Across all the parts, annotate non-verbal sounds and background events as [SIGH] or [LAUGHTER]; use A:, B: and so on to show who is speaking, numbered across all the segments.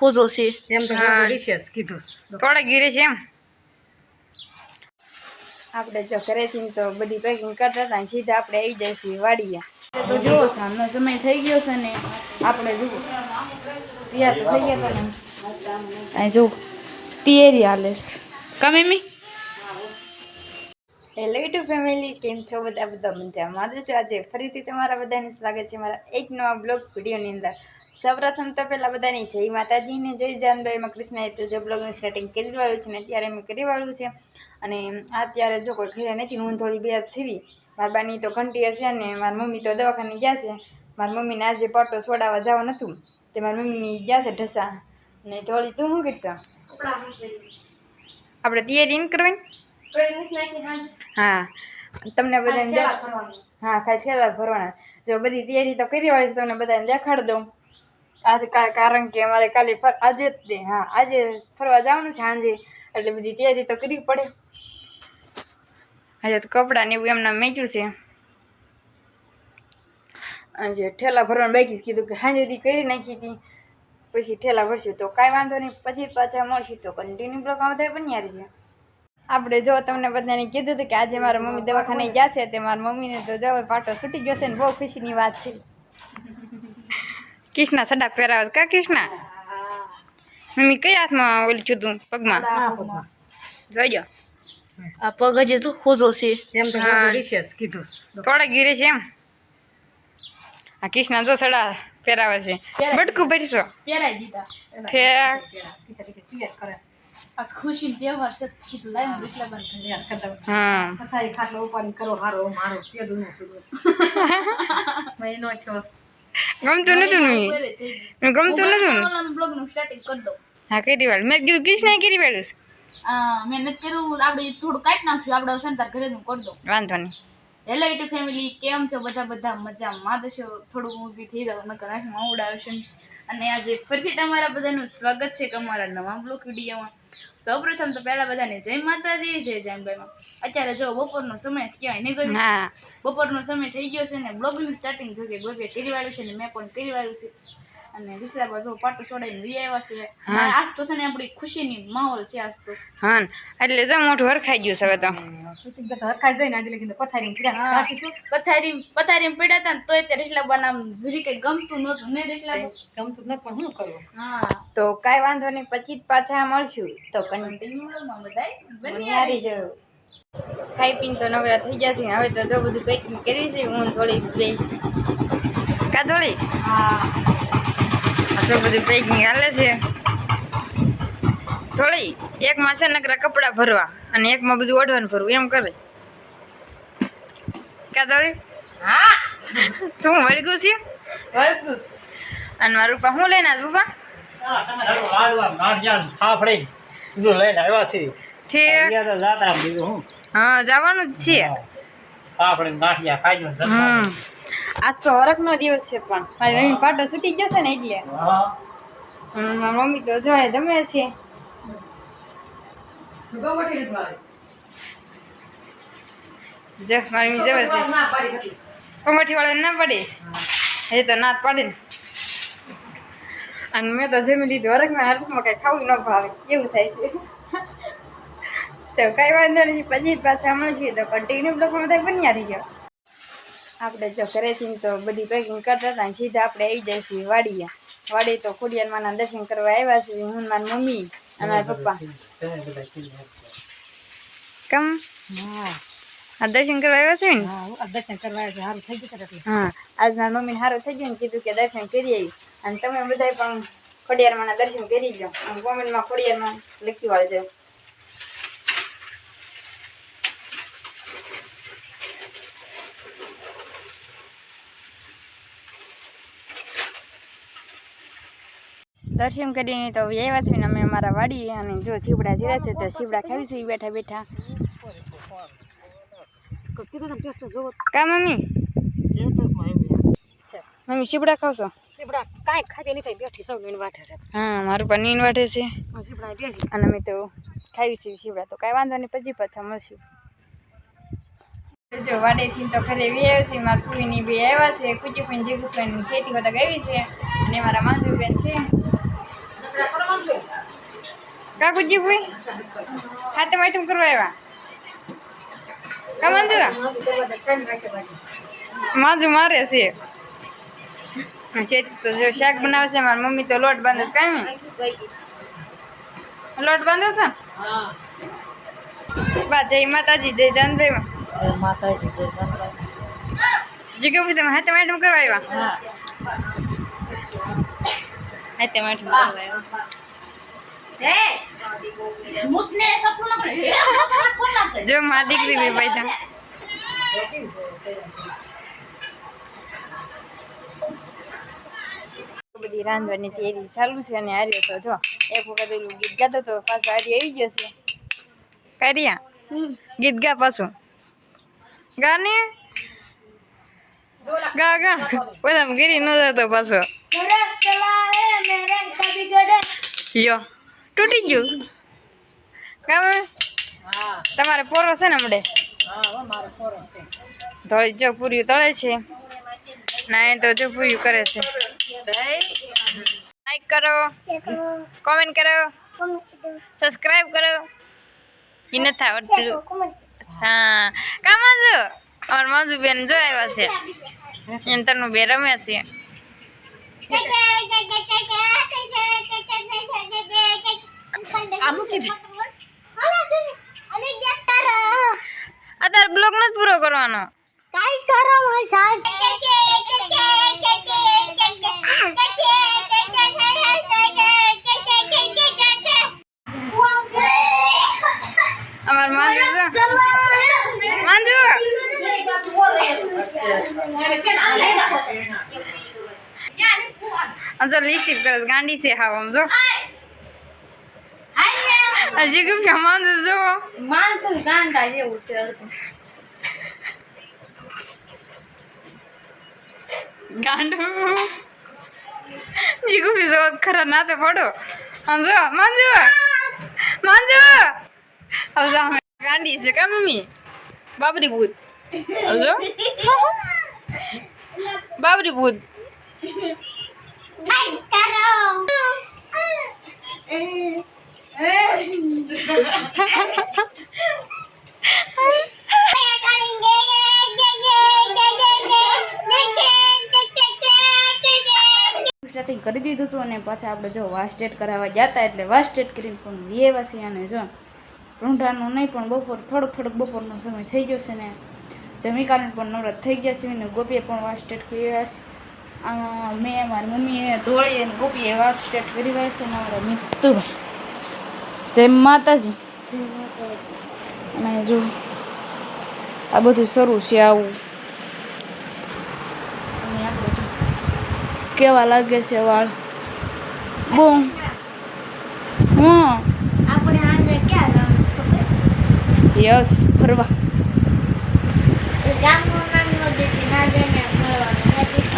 A: હોજો છે
B: એમ તો
C: હા.
B: રિશેષ કીધું
C: થોડા ગીરે છે એમ.
D: આપણે જો ઘરેથી તો બધી પેકિંગ કરતા હતા સીધા આપણે આવી જાય છીએ વાડીએ. તો જુઓ સાંજનો સમય થઈ ગયો છે ને આપણે જુઓ. તૈયાર તો થઈ ગયા હતા અહીં જુઓ તૈયારી હાલે છે. કમે મી હેલો યુટ્યુબ ફેમિલી કેમ છો બધા? બધા મજામાં. મારે છો આજે ફરીથી તમારા બધાને સ્વાગત છે મારા એક નવા બ્લોગ વિડીયોની અંદર. સૌપ્રથમ તો પહેલાં બધાની જય માતાજીને જય જાનભાઈમાં કૃષ્ણએ તો જે બ્લોગનું સ્ટાર્ટિંગ કરી વાળું છે ને અત્યારે મેં કરી વાળું છે. અને અત્યારે જો કોઈ ઘરે નથી ને હું થોડી બે સીવી મારા બાની તો ઘંટી હશે ને મારી મમ્મી તો દવાખાને ગયા છે. મારી મમ્મીને આજે પટો છોડાવવા જવા નહોતું તે મારી મમ્મી ગયા છે ઢસા. ને થોડી તું શું કરશો? આપણે તૈયારી કરવાની? હા. તમને બધાને હા ખાલી ઠેલા ભરવાના. જો બધી તૈયારી તો કરી હોય છે તમને બધાને દેખાડ દઉં. આજે કારણ કે અમારે કાલે ફર આજે જ દે હા, આજે ફરવા જવાનું છે સાંજે. એટલે બધી તૈયારી તો કરવી પડે. આજે તો કપડાં ને એવું એમને મેચ્યું છે. જે ઠેલા ભરવાનું બાકી કીધું કે સાંજે દી કરી નાખી હતી. પછી ઠેલા ભરશું તો કાંઈ વાંધો નહીં. પછી પાછા મળશું તો કન્ટિન્યુ બ્લોક આવતા પણ યાર છે આપણે જો તમને બધાને કીધું હતું કે આજે મારા મમ્મી દવાખાને ગયા છે, તે મારા મમ્મીને તો જો પાટો છૂટી ગયો છે ને, બહુ ખુશીની વાત છે. કૃષ્ણા સડા પહેરાવે કા કૃષ્ણા? મમ્મી કઈ હાથમાં ઓલું છું પગમાં? જોઈજો
A: આ પગ હજી શું ખુજો છે?
B: એમ તો રિશેસ કીધું
C: થોડા ગીરે છે એમ. આ કૃષ્ણા જો સડા પહેરાવે છે. બટકું ભરશો
A: પહેરાઈ દીધા.
C: ફેર.
A: આ ખુશી તહેવાર છે કીધું લાઈ હું રિશ્લા બંધ કરી
B: તૈયાર
C: હા.
B: પથારી ખાટલો ઉપાડીને કરો હારો મારો પેદું [LAUGHS] નો પીડું થયો.
C: ગમતું નતું ને ગમતું નતું ને? હા કરી વાળ. મેં કીધું નહીં કરી વાળું.
A: આ મેં નથી કર્યું. આપણે થોડું કાઢી નાખ્યું. આપણે સંતાર ઘરે કરી દઉં.
C: વાંધો નહીં.
A: હેલો યુટ્યુબ ફેમિલી કેમ છો બધા? બધા મજામાં તો થોડું ઊભી થઈ જાવ નકર આંખમાં ઉડાવે છે અને આજે ફરીથી તમારા બધાનું સ્વાગત છે અમારા નવા બ્લોક વિડીયોમાં. સૌપ્રથમ તો પહેલા બધાને જય માતાજી જય જાનભાઈમાં. અત્યારે જો બપોરનો સમય છે કહેવાય નહીં કર્યું બપોરનો સમય થઈ ગયો છે ને બ્લોગનું સ્ટાર્ટિંગ જો કે કરી વાળ્યું છે ને મેં પણ કરી વાળ્યું છે. અને દુસરા બાજુ પાટું છોડાઈને વી આવ્યા છે. આજ તો છે ને આપણી ખુશીની માહોલ છે આજ તો.
C: હા એટલે જો મોઢું હરખાઈ ગયું છે હવે તો.
B: શૂટિંગ તો હરખાઈ જાય ને આજે લગીને પથારી પીડા રાખીશું.
A: પથારી પથારી પીડા હતા ને તોય તે રેસલા બનામ જરી કઈ ગમતું નહોતું ને રેસલા
B: ગમતું નથી પણ શું કરવું
A: હા.
D: તો કાંઈ વાંધો નહીં પછી પાછા મળશું. તો કન્ટિન્યુ
A: માં બધાય
D: જવું ખાઈ પીને તો નવરા થઈ ગયા છે હવે તો જો બધું પેકિંગ કરી છે હું થોડી બે.
C: કા થોડી
D: હા
C: આટલું બધું પેકિંગ હાલે છે. થોડી એકમાં છે નકરા કપડાં ભરવા અને એકમાં બધું ઓઢવાનું ભરવું એમ કરે. ક્યાં દોરી
B: હા.
C: શું વળગું છે?
D: વળગું
C: અને મારું રૂપા હું લઈને
E: આવ્યા તો બીજું હું.
C: જવાનું જ છે.
D: આજ તો હરખનો દિવસ છે પણ. મારી મમ્મી પાટો છૂટી જશે ને એટલે. મમ્મી તો જો જમે છે.
C: જો મારી જમે છે.
B: ના પાડી
C: વાળા ના પડે? એ તો ના પડે ને
D: અને મેં તો જમી લીધું. હરકમાં હરખમાં કઈ ખાવું ન ભાવે. એવું થાય છે? તો કઈ વાંધો નહીં. પછી પાછા છીએ તો કન્ટિન્યુ બ્લોકમાં બધા બન્યા રહી જાઓ આપણે જો ઘરેથી તો બધી પેકિંગ કરતા હતા સીધા આપણે આવી છીએ વાડીએ. વાડી તો ખોડિયારમાંના દર્શન કરવા આવ્યા છીએ હું મારી મમ્મી. અને મારા પપ્પા
C: કેમ
B: હા.
C: દર્શન કરવા આવ્યા છે ને?
B: હા દર્શન કરવા આવ્યો સારું થઈ ગયું છે એટલે.
D: હા આજ મારા મમ્મીને સારું થઈ ગયું ને કીધું કે દર્શન કરી આવી અને તમે બધાય પણ ખોડિયારમાંના દર્શન કરી લો કોમેન્ટમાં ખોડિયારમાં લખી વાળજો. દર્શન કરીને તો આવ્યા છે ને અમે અમારા વાડીએ અને જો શીવડા જીરા છે તો શીવડા ખાવી છે બેઠા બેઠા.
C: કા મમ્મી? મમ્મી શીપડા ખાવશો?
B: કાંઈ ખાતી નહીં બેઠી સૌ મીણ છે.
C: હા મારું પણ નીન વાટે છે.
D: અને અમે તો ખાવી છીએ તો કાંઈ વાંધો નહીં પછી પાછા મળશું. જો વાડેથી તો ઘરે વી આવ્યા છે મારા ફૂઈની બી આવ્યા છે કુચી પણ જીગુ પણ છેતી બધા ગઈ છે અને મારા માંજુ બેન છે. કાકુજી ભાઈ? હાથે માઠું કરવા આવ્યા. કા મંજુ મારે છે. ચેતી તો જો શાક બનાવે છે મારી મમ્મી તો લોટ બાંધે છે કાંઈ લોટ બાંધો છે? બા જય માતાજી જય જાનભાઈ માં
B: માતાજી જય સંતરામ.
D: જીગુભાઈ તમે હાથે માઇટમ કરવા આવ્યા?
B: હા
A: ફોન ના કરે.
D: જો માં દીકરી બે બેઠા બધી રાંધવાની તૈયારી ચાલુ છે અને હાર્યો તો જો એક વખત ઓલું ગીત ગાતો તો પાછો હારી આવી ગયો છે કર્યા ગીત ગા પાછું ગા ને ગા ગા બધા ગીરી ન જતો પાછો યો તૂટી ગયું. કામ તમારે પોરો છે ને હમણે? ધોળી જો પૂરી તળે છે. ના એ તો જો પૂરી કરે છે. લાઈક કરો કોમેન્ટ કરો સબસ્ક્રાઇબ કરો. એ નથી આવડતું હા. કામ જો અમારા મંજુ બેન જો આવ્યા છે. એને તનું બે રમે છે.
B: આ મૂકી દે.
D: અત્યારે બ્લોગ નથી પૂરો કરવાનો. અમાર મંજુ જો મંજુ આમ જો લિપસ્ટિક કરે ગાંડી છે હાવ આમ જો હજી કે મંજુ જો
A: માનતું ગાંડા જેવું છે.
D: ગાંડું જીગુ બી જો ખરા નાતે પડો આમ જો મંજુ મંજુ હવે જો ગાંડી છે કા મમ્મી બાબરી ભૂત હવે જો બાબરી ભૂત
A: સ્ટાર્ટિંગ કરી દીધું હતું અને પાછા આપણે જો વાસ્ટ સ્ટેટ કરાવવા જતા એટલે વાસ્ટ સ્ટેટ કરીને પણ છીએ અને જો રૂંઢાનું નહીં, પણ બપોર, થોડોક થોડોક બપોરનો સમય થઈ ગયો છે ને જમિકાને પણ નવરત થઈ ગયા છે ને ગોપીએ પણ વાસ્ટ સ્ટેટ કરી રહ્યા છે. મેં મારી મમ્મીએ ધોળી અને ગોપીએ વાસ સ્ટેટ કરી રહ્યા છે ને અમારા મિત્તુભાઈ. જય માતાજી. અને જો આ બધું શરૂ છે આવું. અને આપણે જો કેવા લાગે છે વાળ? બહુ. હા.
C: આપણે આજે ક્યાં
A: યસ ફરવા.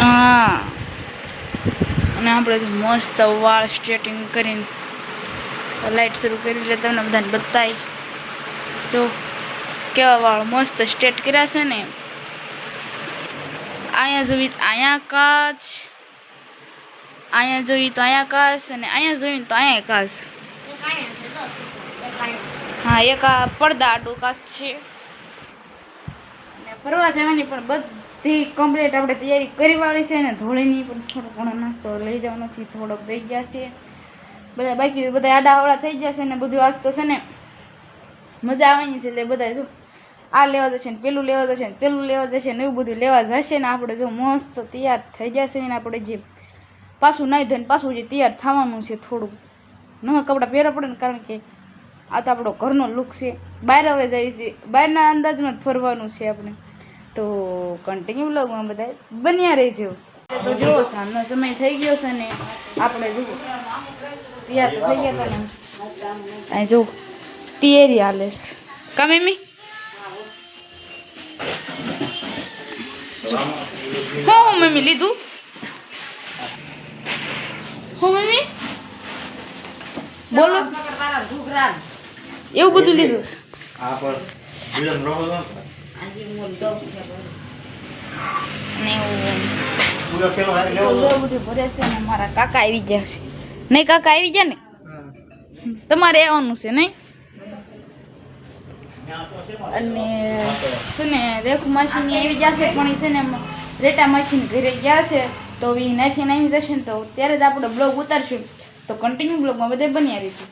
A: હા. અને આપણે મસ્ત વાળ સ્ટ્રેટિંગ કરીને લાઈટ શરૂ કરી એટલે તમને બધાને બતાવી જો કેવા વાળ મસ્ત સ્ટ્રેટ કર્યા છે ને. અહીંયા જોવી અહીંયા કાચ, અહીંયા જોઈ તો અહીંયા કાચ અને અહીંયા જોઈ તો અહીંયા કાચ. હા, એક આ પડદા આડું કાચ છે. અને ફરવા જવાની પણ બધી કમ્પ્લીટ આપણે તૈયારી કરી વાળી છે ને ધોળીની પણ થોડો ઘણો નાસ્તો લઈ જવાનો છે, થોડોક દઈ ગયા છે. બધા બાકી બધા આડાવડા થઈ ગયા છે ને બધું આજ તો છે ને મજા આવવાની છે એટલે બધા જો આ લેવા જશે ને, પેલું લેવા જશે ને પેલું લેવા જશે ને એવું બધું લેવા જશે ને આપણે જો મસ્ત તૈયાર થઈ જશે ને આપણે જે પાછું નહીં ધોઈને પાછું જે તૈયાર થવાનું છે થોડું. નવા કપડાં પહેરવા પડે ને કારણ કે આ તો આપણો ઘરનો લુક છે. બહાર હવે જાય છે બહારના અંદાજમાં જ ફરવાનું છે આપણે. તો કન્ટિન્યુ બ્લોગમાં બધા બન્યા રહેજો. તો જુઓ સાંજનો સમય થઈ ગયો છે ને આપણે જુઓ તૈયાર તો થઈ ગયા હતા ને. અહીં જુઓ તૈયારી હાલે છે. કા મમ્મી? હું હું મમ્મી લીધું? હું મમ્મી? બોલો. એવું બધું લીધું ને મારા કાકા આવી ગયા છે નહીં કાકા આવી ગયા ને તમારે આવવાનું છે નહીં અને છે ને રેખુ મશીન આવી જશે પણ એ છે ને રેટા મશીન ઘરે ગયા છે તો એ નાથી નાહી જશે ને તો ત્યારે જ આપણો બ્લોગ ઉતારશું તો કન્ટિન્યુ બ્લોગમાં બધે બન્યા રહીશું